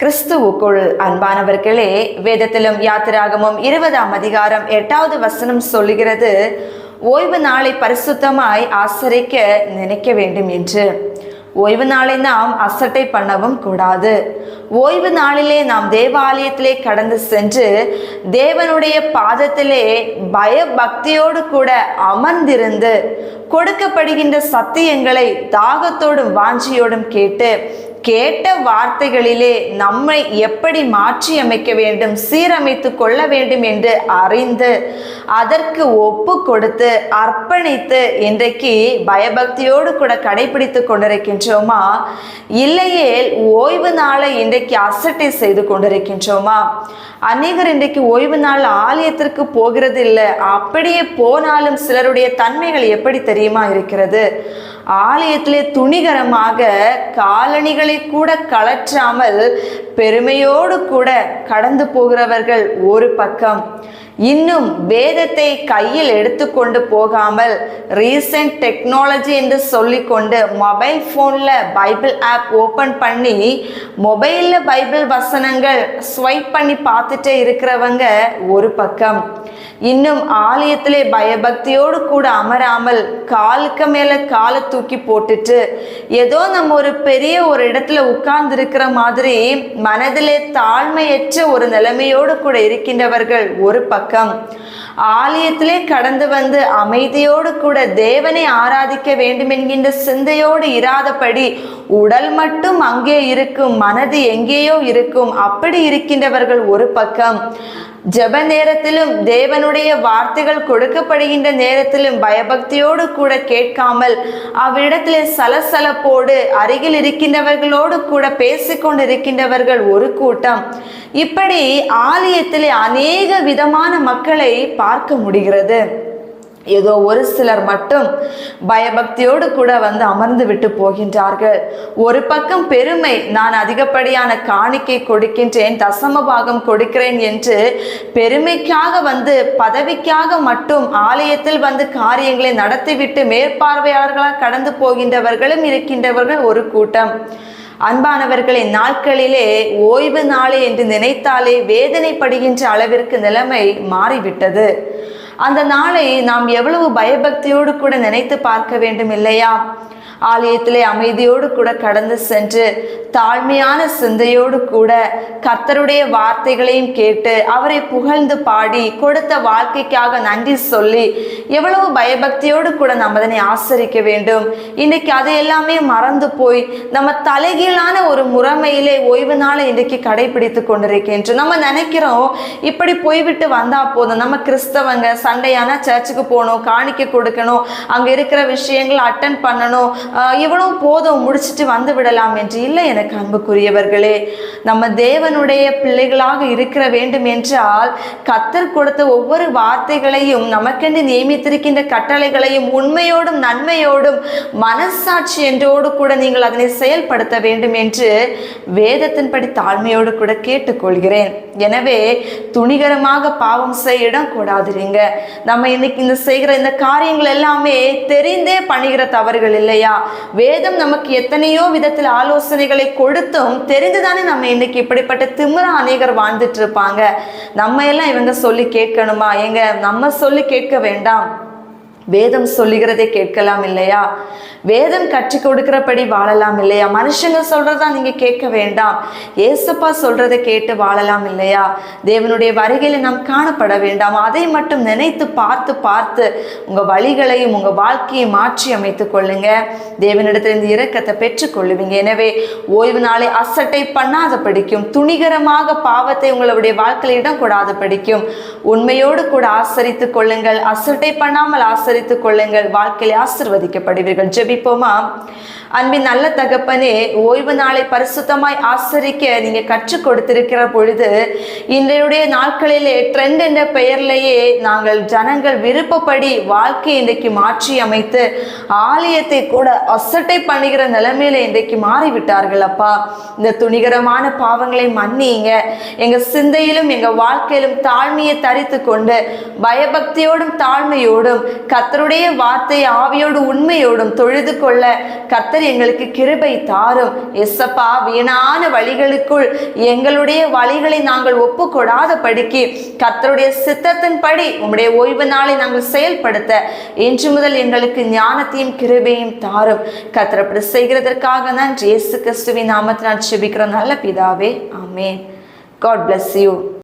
கிறிஸ்துவுக்குள் அன்பானவர்களே வேதத்திலும் யாத்திராகமும் இருபதாம் அதிகாரம் எட்டாவது வசனம் சொல்லுகிறது ஓய்வு நாளை பரிசுத்தமாய் ஆசரிக்க நினைக்க வேண்டும் என்று. ஓய்வு நாளை நாம் அசட்டை பண்ணவும் கூடாது. ஓய்வு நாளிலே நாம் தேவாலயத்திலே கடந்து சென்று தேவனுடைய பாதத்திலே பய பக்தியோடு கூட அமர்ந்திருந்து கொடுக்கப்படுகின்ற சத்தியங்களை தாகத்தோடும் வாஞ்சியோடும் கேட்டு கேட்ட வார்த்தைகளிலே நம்மை எப்படி மாற்றி அமைக்க வேண்டும் சீரமைத்து கொள்ள வேண்டும் என்று அறிந்து அதற்கு ஒப்பு கொடுத்து அர்ப்பணித்து இன்றைக்கு பயபக்தியோடு கூட கடைபிடித்து கொண்டிருக்கின்றோமா? இல்லையே ஓய்வு நாளை இன்றைக்கு அசட்டை செய்து கொண்டிருக்கின்றோமா? அநேகர் இன்றைக்கு ஓய்வு நாள் ஆலயத்திற்கு போகிறது இல்லை அப்படியே போனாலும் சிலருடைய தன்மைகள் எப்படி தெரியுமா இருக்கிறது? ஆலயத்திலே துணிகரமாக காலணிகளை கூட கலற்றாமல் பெருமையோடு கூட கடந்து போகிறவர்கள் ஒரு பக்கம். இன்னும் வேதத்தை கையில் எடுத்துக்கொண்டு போகாமல் ரீசெண்ட் டெக்னாலஜி என்று சொல்லிக்கொண்டு மொபைல் ஃபோனில் பைபிள் ஆப் ஓப்பன் பண்ணி மொபைலில் பைபிள் வசனங்கள் ஸ்வைப் பண்ணி பார்த்துட்டே இருக்கிறவங்க ஒரு பக்கம். இன்னும் ஆலயத்திலே பயபக்தியோடு கூட அமராமல் காலுக்கு மேலே காலை தூக்கி போட்டுட்டு ஏதோ நம்ம ஒரு பெரிய ஒரு இடத்துல உட்கார்ந்து இருக்கிற மாதிரி மனதிலே தாழ்மையற்ற ஒரு நிலைமையோடு கூட இருக்கின்றவர்கள் ஒரு பக்கம். ஆலயத்திலே கடந்து வந்து அமைதியோடு கூட தேவனை ஆராதிக்க வேண்டும் என்கின்ற சிந்தையோடு இராதபடி உடல் மட்டும் அங்கே இருக்கும் மனது எங்கேயோ இருக்கும் அப்படி இருக்கின்றவர்கள் ஒரு பக்கம். ஜெப நேரத்திலும் தேவனுடைய வார்த்தைகள் கொடுக்கப்படுகின்ற நேரத்திலும் பயபக்தியோடு கூட கேட்காமல் அவ்விடத்திலே சலசலப்போடு அருகில் இருக்கின்றவர்களோடு கூட பேசிக்கொண்டு இருக்கின்றவர்கள் ஒரு கூட்டம். இப்படி ஆலயத்திலே அநேக விதமான மக்களை பார்க்க முடிகிறது. ஏதோ ஒரு சிலர் மட்டும் பயபக்தியோடு கூட வந்து அமர்ந்து விட்டு போகின்றார்கள். ஒரு பக்கம் பெருமை நான் அதிகப்படியான காணிக்கை கொடுக்கின்றேன் தசம பாகம் கொடுக்கிறேன் என்று பெருமைக்காக வந்து பதவிக்காக மட்டும் ஆலயத்தில் வந்து காரியங்களை நடத்திவிட்டு மேற்பார்வையாளர்களாக கடந்து போகின்றவர்களும் இருக்கின்றவர்கள் ஒரு கூட்டம். அன்பானவர்களை நாட்களிலே ஓய்வு நாளே என்று நினைத்தாலே வேதனைப்படுகின்ற அளவிற்கு நிலைமை மாறிவிட்டது. அந்த நாளை நாம் எவ்வளவு பயபக்தியோடு கூட நினைத்து பார்க்க வேண்டும் இல்லையா? ஆலயத்திலே அமைதியோடு கூட கடந்து சென்று தாழ்மையான சிந்தையோடு கூட கர்த்தருடைய வார்த்தைகளையும் கேட்டு அவரை புகழ்ந்து பாடி கொடுத்த வாழ்க்கைக்காக நன்றி சொல்லி எவ்வளவு பயபக்தியோடு கூட நாம் அதனை ஆசரிக்க வேண்டும். இன்னைக்கு அதை எல்லாமே மறந்து போய் நம்ம தலைகீழான ஒரு முறைமையிலே ஓய்வு நாளை இன்றைக்கு கடைபிடித்து கொண்டிருக்கின்றோம் நம்ம நினைக்கிறோம் இப்படி போய்விட்டு வந்தா போதும். நம்ம கிறிஸ்தவங்க சண்டையான சர்ச்சுக்கு போகணும் காணிக்க கொடுக்கணும் அங்கே இருக்கிற விஷயங்கள் அட்டன் பண்ணணும் இவ்வளவு போதும் முடிச்சிட்டு வந்து விடலாம் என்று இல்லை எனக்கு அன்புக்குரியவர்களே. நம்ம தேவனுடைய பிள்ளைகளாக இருக்கிற வேண்டும் என்றால் கத்தர் கொடுத்த ஒவ்வொரு வார்த்தைகளையும் நமக்கென்று நியமித்திருக்கின்ற கட்டளைகளையும் உண்மையோடும் நன்மையோடும் மனசாட்சி என்றோடு கூட நீங்கள் அதனை செயல்படுத்த வேண்டும் என்று வேதத்தின்படி தாழ்மையோடு கூட கேட்டுக்கொள்கிறேன். எனவே துணிகரமாக பாவம் செய்ய இடம் கூடாதுறீங்க நம்ம இன்னைக்கு இந்த செய்கிற இந்த காரியங்கள் எல்லாமே தெரிந்தே பண்ணுகிற தவறுகள் இல்லையா? வேதம் நமக்கு எத்தனையோ விதத்தில் ஆலோசனைகளை கொடுத்தும் தெரிந்துதானே நம்ம இன்னைக்கு இப்படிப்பட்ட திமிர அநேகர் வாழ்ந்துட்டு இருப்பாங்க? நம்ம எல்லாம் இவங்க சொல்லி கேட்கணுமா? எங்க நம்ம சொல்லி கேட்க வேண்டாம். வேதம் சொல்லுகிறதை கேட்கலாம் இல்லையா? வேதம் கற்றுக் கொடுக்கிறபடி வாழலாம் இல்லையா? மனுஷங்க சொல்றதா நீங்க கேட்க வேண்டாம். ஏசப்பா சொல்றதை கேட்டு வாழலாம் இல்லையா? தேவனுடைய வருகையில நாம் காணப்பட வேண்டாம். அதை மட்டும் நினைத்து பார்த்து பார்த்து உங்க வழிகளையும் உங்க வாழ்க்கையை மாற்றி அமைத்துக் கொள்ளுங்க. தேவனிடத்திலிருந்து இரக்கத்தை பெற்றுக்கொள்ளுவீங்க எனவே ஓய்வு நாளை அசட்டை பண்ணாத படிக்கும் துணிகரமாக பாவத்தை உங்களுடைய வாழ்க்கையில் இடம் கூடாது படிக்கும் உண்மையோடு கூட ஆசரித்துக் கொள்ளுங்கள். அசட்டை பண்ணாமல் ஆசரி ஆசரித்துக் கொள்ளுங்கள். வாழ்க்கையில் ஆசிர்வதிக்கப்படுவீர்கள். ஜெபிப்போமா? அன்பின் நல்ல தகப்பனே ஓய்வு நாளை பரிசுத்தமாய் ஆசரிக்க நீங்க கற்றுக் கொடுத்திருக்கிற பொழுது இன்றைய நாட்களிலே ட்ரெண்ட் என்ற பெயர்லேயே நாங்கள் ஜனங்கள் விருப்பப்படி வாழ்க்கையை இன்றைக்கு மாற்றி அமைத்து ஆலயத்தை கூட அசட்டை பண்ணுகிற நிலைமையில இன்றைக்கு மாறிவிட்டார்கள் அப்பா. இந்த துணிகரமான பாவங்களை மன்னிங்க. எங்க சிந்தையிலும் எங்க வாழ்க்கையிலும் தாழ்மையை தரித்து கொண்டு பயபக்தியோடும் தாழ்மையோடும் கத் கர்த்தருடைய வார்த்தை ஆவியோடு உண்மையோடும் தொழுது கொள்ள கர்த்தர் எங்களுக்கு கிருபை தாரும். எஸ்ஸப்பா வீணான வழிகளுக்குள் எங்களுடைய வழிகளை நாங்கள் ஒப்பு கொடாத படிக்கு கர்த்தருடைய சித்தத்தின்படி உம்முடைய ஓய்வு நாளை நாங்கள் செயல்படுத்த இன்று முதல் எங்களுக்கு ஞானத்தையும் கிருபையும் தாரும். கர்த்தர் அப்படி செய்கிறதற்காக நான் ஜேசு கிறிஸ்துவின் நாமத்தை நான் செபிக்கிறோம். நல்ல பிதாவே ஆமே காட் பிளஸ் யூ